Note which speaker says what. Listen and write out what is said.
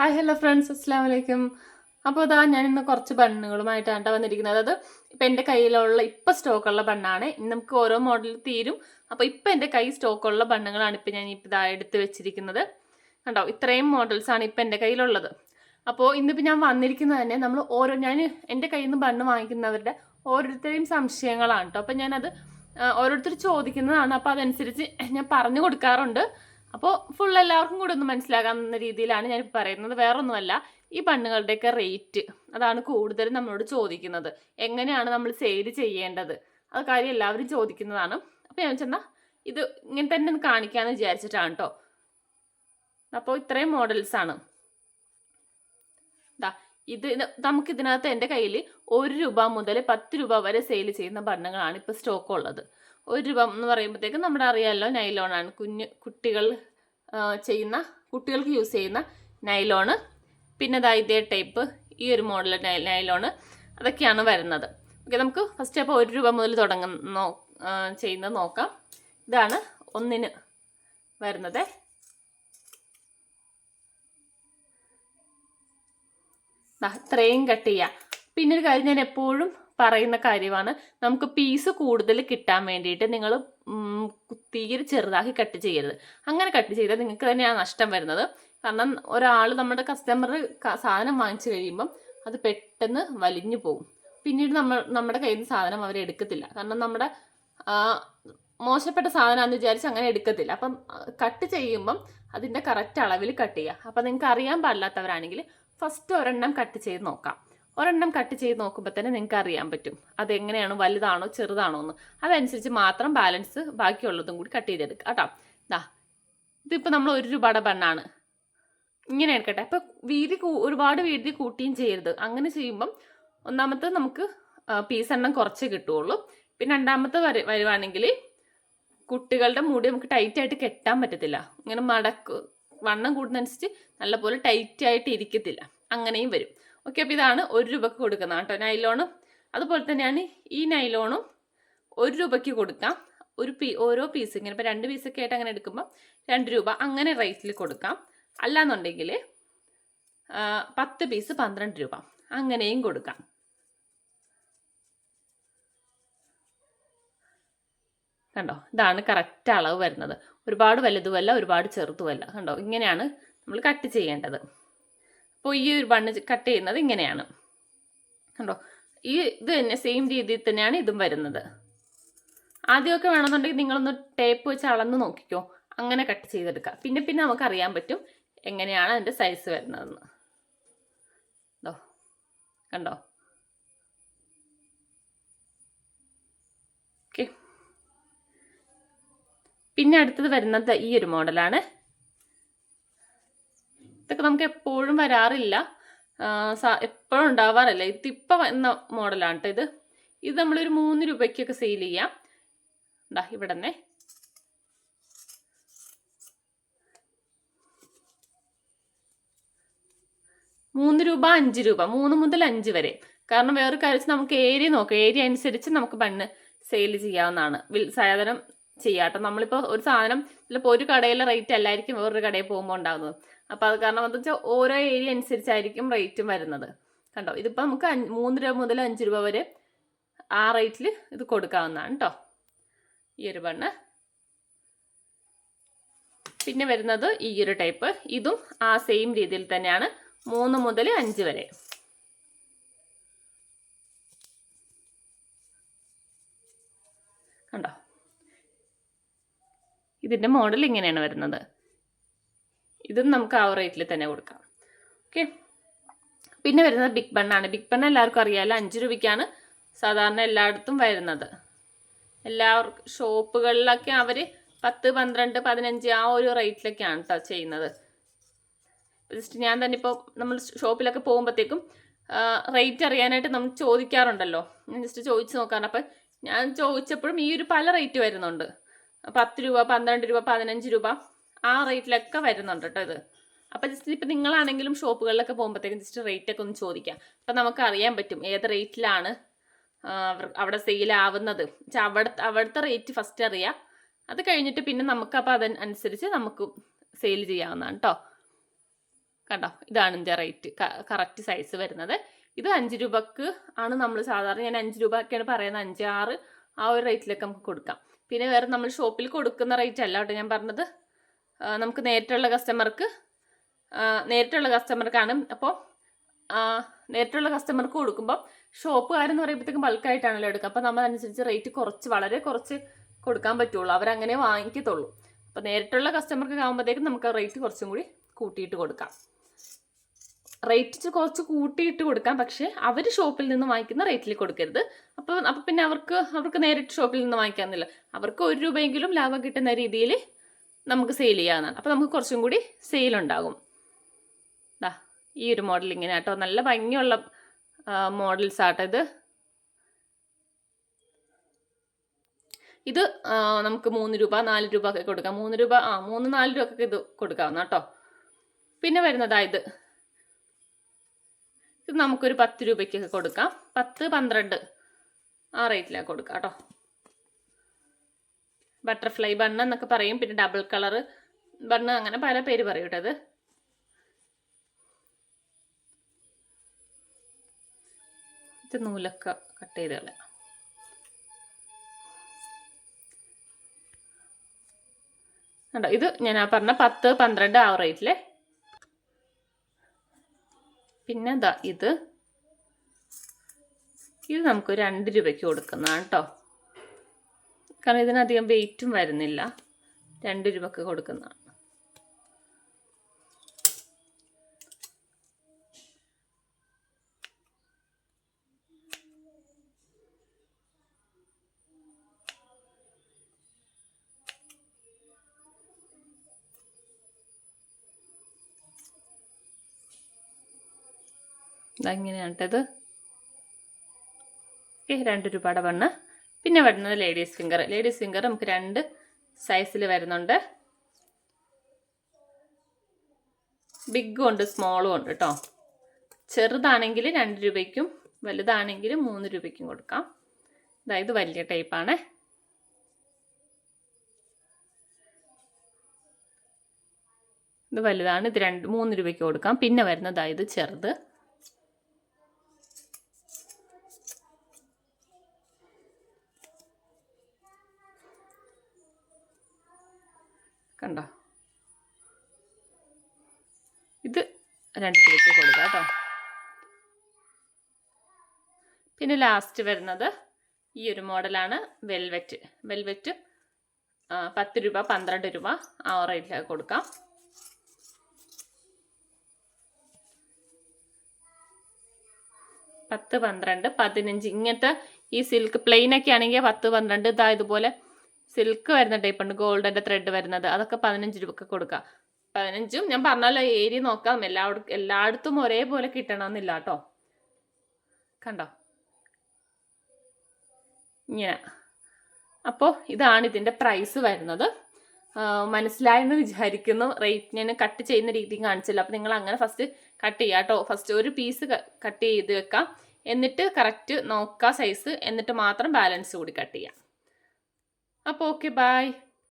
Speaker 1: Hi hello friends അസ്സാം വലൈക്കും അപ്പോൾ അതാ ഞാൻ ഇന്ന് കുറച്ച് ബണ്ണുകളുമായിട്ടാണ് വന്നിരിക്കുന്നത്. അതായത് ഇപ്പം എന്റെ കയ്യിലുള്ള ഇപ്പം സ്റ്റോക്കുള്ള ബണ്ണാണ്. നമുക്ക് ഓരോ മോഡൽ തീരും. അപ്പോൾ ഇപ്പം എന്റെ കൈ സ്റ്റോക്കുള്ള ബണ്ണുകളാണ് ഇപ്പം ഞാൻ ഇപ്പം ഇതാ എടുത്ത് വെച്ചിരിക്കുന്നത്. കണ്ടോ? ഇത്രയും മോഡൽസാണ് ഇപ്പം എന്റെ കയ്യിലുള്ളത്. അപ്പോൾ ഇന്നിപ്പോൾ ഞാൻ വന്നിരിക്കുന്നത് തന്നെ നമ്മൾ ഓരോ ഞാൻ എന്റെ കയ്യിൽ നിന്ന് ബണ്ണ് വാങ്ങിക്കുന്നവരുടെ ഓരോരുത്തരെയും സംശയങ്ങളാണ് കേട്ടോ അപ്പം ഞാനത് ഓരോരുത്തർ ചോദിക്കുന്നതാണ്. അപ്പോൾ അതനുസരിച്ച് ഞാൻ പറഞ്ഞു കൊടുക്കാറുണ്ട്. അപ്പോൾ ഫുൾ എല്ലാവർക്കും കൂടെ ഒന്ന് മനസ്സിലാകാവുന്ന രീതിയിലാണ് ഞാൻ പറയുന്നത്. വേറൊന്നുമല്ല ഈ ബണ്ണുകളുടെയൊക്കെ റേറ്റ് അതാണ് കൂടുതലും നമ്മളോട് ചോദിക്കുന്നത്. എങ്ങനെയാണ് നമ്മൾ സെയിൽ ചെയ്യേണ്ടത്? അത് കാര്യം എല്ലാവരും ചോദിക്കുന്നതാണ്. അപ്പോൾ ഞാൻ ചെന്നാൽ ഇത് ഇങ്ങനെ തന്നെ കാണിക്കാമെന്ന് വിചാരിച്ചിട്ടാണ് കേട്ടോ അപ്പോൾ ഇത്രയും മോഡൽസാണ് ഇത് ഇത് നമുക്ക് ഇതിനകത്ത് എന്റെ കയ്യിൽ ഒരു രൂപ മുതൽ പത്ത് രൂപ വരെ സെയിൽ ചെയ്യുന്ന ബണ്ണങ്ങളാണ് ഇപ്പോൾ സ്റ്റോക്ക് ഉള്ളത്. ഒരു രൂപ എന്ന് പറയുമ്പോഴത്തേക്കും നമ്മുടെ അറിയാമല്ലോ നൈലോണാണ് കുഞ്ഞ് കുട്ടികൾ ചെയ്യുന്ന കുട്ടികൾക്ക് യൂസ് ചെയ്യുന്ന നൈലോണ് പിന്നെ ദാ ഇതേ ടൈപ്പ് ഈ ഒരു മോഡൽ നൈലോണ് അതൊക്കെയാണ് വരുന്നത്. ഓക്കെ നമുക്ക് ഫസ്റ്റ് അപ്പോൾ ഒരു രൂപ മുതൽ തുടങ്ങുന്ന ചെയ്യുന്നത് നോക്കാം. ഇതാണ് ഒന്നിന് വരുന്നത്. ഇത്രയും കട്ട് ചെയ്യാം. പിന്നെ കാര്യം ഞാൻ എപ്പോഴും പറയുന്ന കാര്യമാണ്. നമുക്ക് പീസ് കൂടുതൽ കിട്ടാൻ വേണ്ടിയിട്ട് നിങ്ങൾ തീരെ ചെറുതാക്കി കട്ട് ചെയ്യരുത്. അങ്ങനെ കട്ട് ചെയ്താൽ നിങ്ങൾക്ക് തന്നെയാണ് നഷ്ടം വരുന്നത്. കാരണം ഒരാൾ നമ്മുടെ കസ്റ്റമർ സാധനം വാങ്ങിച്ചു കഴിയുമ്പം അത് പെട്ടെന്ന് വലിഞ്ഞു പോകും. പിന്നീട് നമ്മൾ നമ്മുടെ കയ്യിൽ നിന്ന് സാധനം അവർ എടുക്കത്തില്ല. കാരണം നമ്മുടെ മോശപ്പെട്ട സാധനമാണെന്ന് വിചാരിച്ച് അങ്ങനെ എടുക്കത്തില്ല. അപ്പം കട്ട് ചെയ്യുമ്പം അതിന്റെ കറക്റ്റ് അളവിൽ കട്ട് ചെയ്യുക. അപ്പം നിങ്ങൾക്ക് അറിയാൻ പാടില്ലാത്തവരാണെങ്കിൽ ഫസ്റ്റ് ഒരെണ്ണം കട്ട് ചെയ്ത് നോക്കാം. ഒരെണ്ണം കട്ട് ചെയ്ത് നോക്കുമ്പോൾ തന്നെ നിങ്ങൾക്ക് അറിയാൻ പറ്റും. അതെങ്ങനെയാണ്? വലുതാണോ? ചെറുതാണോ എന്ന് അതനുസരിച്ച് മാത്രം ബാലൻസ് ബാക്കിയുള്ളതും കൂടി കട്ട് ചെയ്തെടുക്കുക കേട്ടോ? ദാ ഇതിപ്പോൾ നമ്മൾ ഒരു രൂപയുടെ ബണ്ണാണ്. ഇങ്ങനെ എടുക്കട്ടെ. അപ്പോൾ വീതി ഒരുപാട് വീതി കൂട്ടിയും ചെയ്യരുത്. അങ്ങനെ ചെയ്യുമ്പം ഒന്നാമത്തെ നമുക്ക് പീസ് എണ്ണം കുറച്ച് കിട്ടുള്ളൂ പിന്നെ രണ്ടാമത്തെ വരു വരുവാണെങ്കിൽ കുട്ടികളുടെ മുടി നമുക്ക് ടൈറ്റായിട്ട് കെട്ടാൻ പറ്റത്തില്ല. ഇങ്ങനെ മടക്ക് വണ്ണം കൂടുന്നതനുസരിച്ച് നല്ലപോലെ ടൈറ്റായിട്ട് ഇരിക്കത്തില്ല. അങ്ങനെയും വരും. ഓക്കെ അപ്പോൾ ഇതാണ് ഒരു രൂപക്ക് കൊടുക്കുന്നത് കേട്ടോ നൈലോണും അതുപോലെ തന്നെയാണ് ഈ നൈലോണും ഒരു രൂപയ്ക്ക് കൊടുക്കാം. ഒരു പീ ഓരോ പീസ് ഇങ്ങനെ ഇപ്പോൾ രണ്ട് പീസൊക്കെ ആയിട്ട് അങ്ങനെ എടുക്കുമ്പോൾ രണ്ട് രൂപ അങ്ങനെ റേറ്റിൽ കൊടുക്കാം. അല്ലാന്നുണ്ടെങ്കിൽ പത്ത് പീസ് പന്ത്രണ്ട് രൂപ അങ്ങനെയും കൊടുക്കാം. കണ്ടോ? ഇതാണ് കറക്റ്റ് അളവ് വരുന്നത്. ഒരുപാട് വലുതുമല്ല ഒരുപാട് ചെറുതുമല്ല. കണ്ടോ? ഇങ്ങനെയാണ് നമ്മൾ കട്ട് ചെയ്യേണ്ടത്. അപ്പോൾ ഈ ഒരു ബണ്ണ് കട്ട് ചെയ്യുന്നത് ഇങ്ങനെയാണ്. കണ്ടോ? ഈ ഇത് തന്നെ സെയിം രീതിയിൽ തന്നെയാണ് ഇതും വരുന്നത്. ആദ്യമൊക്കെ വേണമെന്നുണ്ടെങ്കിൽ നിങ്ങളൊന്ന് ടേപ്പ് വെച്ച് അളന്ന് നോക്കിക്കോ. അങ്ങനെ കട്ട് ചെയ്തെടുക്കുക പിന്നെ പിന്നെ നമുക്ക് അറിയാൻ പറ്റും എങ്ങനെയാണ് അതിന്റെ സൈസ് വരുന്നതെന്ന്. കണ്ടോ? കണ്ടോ പിന്നെ അടുത്തത് വരുന്നത് ഈ ഒരു മോഡലാണ് ഇതൊക്കെ നമുക്ക് എപ്പോഴും വരാറില്ല. എപ്പോഴും ഉണ്ടാവാറില്ല. ഇത് ഇപ്പം വന്ന മോഡലാണ് കേട്ടോ ഇത്. ഇത് നമ്മളൊരു മൂന്ന് രൂപയ്ക്കൊക്കെ സെയിൽ ചെയ്യാം. ഇതാ ഇവിടെ തന്നെ. മൂന്ന് രൂപ അഞ്ച് രൂപ. മൂന്ന് മുതൽ അഞ്ച് വരെ. കാരണം വേറെ കാര്യം നമുക്ക് ഏരിയ നോക്കാം. ഏരിയ അനുസരിച്ച് നമുക്ക് ബണ്ണ് സെയിൽ ചെയ്യാവുന്നതാണ്. സാധനം ചെയ്യാട്ടോ നമ്മളിപ്പോൾ ഒരു സാധനം ചിലപ്പോൾ ഒരു കടയിലെ റേറ്റ് അല്ലായിരിക്കും വേറൊരു കടയിൽ പോകുമ്പോൾ ഉണ്ടാകുന്നത് അപ്പോൾ അത് കാരണം എന്താ വെച്ചാൽ ഓരോ ഏരിയ അനുസരിച്ചായിരിക്കും റേറ്റും വരുന്നത്. കണ്ടോ? ഇതിപ്പോൾ നമുക്ക് മൂന്ന് രൂപ മുതൽ അഞ്ച് രൂപ വരെ ആ റേറ്റിൽ ഇത് കൊടുക്കാവുന്നതാണ് കേട്ടോ ഈ ഒരു ബണ്ണ്. പിന്നെ വരുന്നത് ഈ ഒരു ടൈപ്പ്. ഇതും ആ സെയിം രീതിയിൽ തന്നെയാണ്. മൂന്ന് മുതൽ അഞ്ച് വരെ. കണ്ടോ? ഇതിന്റെ മോഡൽ ഇങ്ങനെയാണ് വരുന്നത്. ഇതും നമുക്ക് ആ റേറ്റിൽ തന്നെ കൊടുക്കാം. ഓക്കെ പിന്നെ വരുന്നത് ബിഗ് ബണ്ണാണ് ബിഗ് ബണ്ണ് എല്ലാവർക്കും അറിയാമല്ലോ അഞ്ച് രൂപയ്ക്കാണ് സാധാരണ എല്ലായിടത്തും വരുന്നത്. എല്ലാവർക്കും ഷോപ്പുകളിലൊക്കെ അവർ പത്ത് പന്ത്രണ്ട് പതിനഞ്ച് ആ ഒരു റേറ്റിലൊക്കെയാണ് കേട്ടോ ചെയ്യുന്നത്. ജസ്റ്റ് ഞാൻ തന്നെ ഇപ്പോൾ നമ്മൾ ഷോപ്പിലൊക്കെ പോകുമ്പോഴത്തേക്കും റേറ്റ് അറിയാനായിട്ട് നമ്മൾ ചോദിക്കാറുണ്ടല്ലോ. ഞാൻ ജസ്റ്റ് ചോദിച്ചു നോക്കാറുണ്ട്. അപ്പം ഞാൻ ചോദിച്ചപ്പോഴും ഈ ഒരു പല റേറ്റ് വരുന്നുണ്ട്. പത്ത് രൂപ പന്ത്രണ്ട് രൂപ പതിനഞ്ച് രൂപ ആ റേറ്റിലൊക്കെ വരുന്നുണ്ട് കേട്ടോ ഇത്. അപ്പം ജസ്റ്റ് ഇപ്പം നിങ്ങളാണെങ്കിലും ഷോപ്പുകളിലൊക്കെ പോകുമ്പോഴത്തേക്കും ജസ്റ്റ് റേറ്റ് ഒക്കെ ഒന്ന് ചോദിക്കാം. അപ്പം നമുക്ക് അറിയാൻ പറ്റും ഏത് റേറ്റിലാണ് അവിടെ സെയിലാവുന്നത് വെച്ചാൽ അവിടെ അവിടുത്തെ റേറ്റ് ഫസ്റ്റ് അറിയാം. അത് കഴിഞ്ഞിട്ട് പിന്നെ നമുക്ക് അപ്പോൾ അതനുസരിച്ച് നമുക്ക് സെയിൽ ചെയ്യാവുന്നതാണ് കേട്ടോ കണ്ടോ? ഇതാണ് ഇതിന്റെ റേറ്റ് കറക്റ്റ് സൈസ് വരുന്നത്. ഇത് അഞ്ച് രൂപക്ക് ആണ് നമ്മൾ സാധാരണ ഞാൻ അഞ്ച് രൂപയൊക്കെയാണ് പറയുന്നത് അഞ്ച് ആറ് ആ ഒരു റേറ്റിലൊക്കെ നമുക്ക് കൊടുക്കാം. പിന്നെ വേറെ നമ്മൾ ഷോപ്പിൽ കൊടുക്കുന്ന റേറ്റ് അല്ല കേട്ടോ ഞാൻ പറഞ്ഞത്. നമുക്ക് നേരിട്ടുള്ള കസ്റ്റമർക്ക് നേരിട്ടുള്ള കസ്റ്റമർക്കാണ് അപ്പോൾ നേരിട്ടുള്ള കസ്റ്റമർക്ക് കൊടുക്കുമ്പോൾ ഷോപ്പുകാരെന്ന് പറയുമ്പോഴത്തേക്കും ബൾക്കായിട്ടാണല്ലോ എടുക്കുക. അപ്പോൾ നമ്മൾ അനുസരിച്ച് റേറ്റ് കുറച്ച് വളരെ കുറച്ച് കൊടുക്കാൻ പറ്റുള്ളൂ. അവരങ്ങനെ വാങ്ങിക്കത്തുള്ളൂ. അപ്പോൾ നേരിട്ടുള്ള കസ്റ്റമർക്ക് ആകുമ്പോഴത്തേക്കും നമുക്ക് റേറ്റ് കുറച്ചും കൂടി കൂട്ടിയിട്ട് കൊടുക്കാം. റേറ്റ് കുറച്ച് കൂട്ടിയിട്ട് കൊടുക്കാം. പക്ഷേ അവർ ഷോപ്പിൽ നിന്ന് വാങ്ങിക്കുന്ന റേറ്റിൽ കൊടുക്കരുത്. അപ്പോൾ അപ്പോൾ പിന്നെ അവർക്ക് അവർക്ക് നേരിട്ട് ഷോപ്പിൽ നിന്ന് വാങ്ങിക്കാമെന്നില്ല അവർക്ക് ഒരു രൂപയെങ്കിലും ലാഭം കിട്ടുന്ന രീതിയിൽ നമുക്ക് സെയിൽ ചെയ്യാവുന്നതാണ് അപ്പോൾ നമുക്ക് കുറച്ചും കൂടി സെയിൽ ഉണ്ടാകും. ദാ ഈ ഒരു മോഡൽ ഇങ്ങനെ കേട്ടോ. നല്ല ഭംഗിയുള്ള മോഡൽസ് ആട്ടോ ഇത്. ഇത് നമുക്ക് മൂന്ന് രൂപ നാല് രൂപ ഒക്കെ കൊടുക്കാം. മൂന്ന് രൂപ ആ മൂന്ന് നാല് രൂപ ഒക്കെ ഇത് കൊടുക്കാവുന്ന കേട്ടോ. പിന്നെ വരുന്നതാ ഇത്. ഇത് നമുക്കൊരു പത്ത് രൂപയ്ക്കൊക്കെ കൊടുക്കാം. പത്ത് പന്ത്രണ്ട് ആ റേറ്റിലാണ് കൊടുക്കാം കേട്ടോ. ബട്ടർഫ്ലൈ ബണ്ണ് എന്നൊക്കെ പറയും. പിന്നെ ഡബിൾ കളർ ബണ്ണ് അങ്ങനെ പല പേര് പറയും ഇത് നൂലൊക്കെ കട്ട് ചെയ്ത് കളയാം. കണ്ടോ? ഇത് ഞാൻ പറഞ്ഞ പത്ത് പന്ത്രണ്ട് ആ റേറ്റിലെ. പിന്നെ ഇത്. ഇത് നമുക്ക് രണ്ട് രൂപയ്ക്ക് കൊടുക്കുന്നതാണ് കേട്ടോ. കാരണം ഇതിനധികം വെയിറ്റും വരുന്നില്ല. രണ്ട് രൂപക്ക് കൊടുക്കുന്നതാണ്. ഇതെങ്ങനെയാണ് ഇത് ഓക്കെ രണ്ട് രൂപയുടെ ബണ്ണ് പിന്നെ വരുന്നത് ലേഡീസ് ഫിംഗർ ലേഡീസ് ഫിംഗർ നമുക്ക് രണ്ട് സൈസിൽ വരുന്നുണ്ട്. ബിഗും ഉണ്ട് സ്മോളും ഉണ്ട് കേട്ടോ ചെറുതാണെങ്കിൽ രണ്ട് രൂപയ്ക്കും വലുതാണെങ്കിൽ മൂന്ന് രൂപയ്ക്കും കൊടുക്കാം. അതായത് വലിയ ടൈപ്പാണ് ഇത് വലുതാണ് ഇത് രണ്ട് മൂന്ന് രൂപയ്ക്ക് കൊടുക്കാം. പിന്നെ വരുന്നത് ഇത് ചെറുത്. കണ്ടോ? ഇത് രണ്ട് പ്ലേറ്റ് കൊടുക്കാം കേട്ടോ. പിന്നെ ലാസ്റ്റ് വരുന്നത് ഈ ഒരു മോഡലാണ് വെൽവെറ്റ് വെൽവെറ്റ് പത്ത് രൂപ പന്ത്രണ്ട് രൂപ ആ റേറ്റിലൊക്കെ കൊടുക്കാം. പത്ത് പന്ത്രണ്ട് പതിനഞ്ച് ഇങ്ങനത്തെ ഈ സിൽക്ക് പ്ലെയിൻ ഒക്കെ ആണെങ്കിൽ പത്ത് പന്ത്രണ്ട് ഇതാ ഇതുപോലെ സിൽക്ക് വരുന്ന ടൈപ്പ് ഉണ്ട് ഗോൾഡന്റെ ത്രെഡ് വരുന്നത്. അതൊക്കെ പതിനഞ്ച് രൂപക്ക് കൊടുക്കാം. പതിനഞ്ചും ഞാൻ പറഞ്ഞല്ലോ ഏരിയ നോക്കാം. എല്ലായിടത്തും എല്ലായിടത്തും ഒരേപോലെ കിട്ടണമെന്നില്ല കേട്ടോ. കണ്ടോ? ഇങ്ങനെ. അപ്പോൾ ഇതാണ് ഇതിന്റെ പ്രൈസ് വരുന്നത്. മനസ്സിലായെന്ന് വിചാരിക്കുന്നു. റേറ്റ് ഞാൻ കട്ട് ചെയ്യുന്ന രീതി കാണിച്ചില്ല. അപ്പോൾ നിങ്ങൾ അങ്ങനെ ഫസ്റ്റ് കട്ട് ചെയ്യുക കേട്ടോ. ഫസ്റ്റ് ഒരു പീസ് കട്ട് ചെയ്ത് വെക്കാം. എന്നിട്ട് കറക്റ്റ് നോക്കുക സൈസ് എന്നിട്ട് മാത്രം ബാലൻസ് കൂടി കട്ട് ചെയ്യാം. അപ്പോൾ ഓക്കെ ബായ്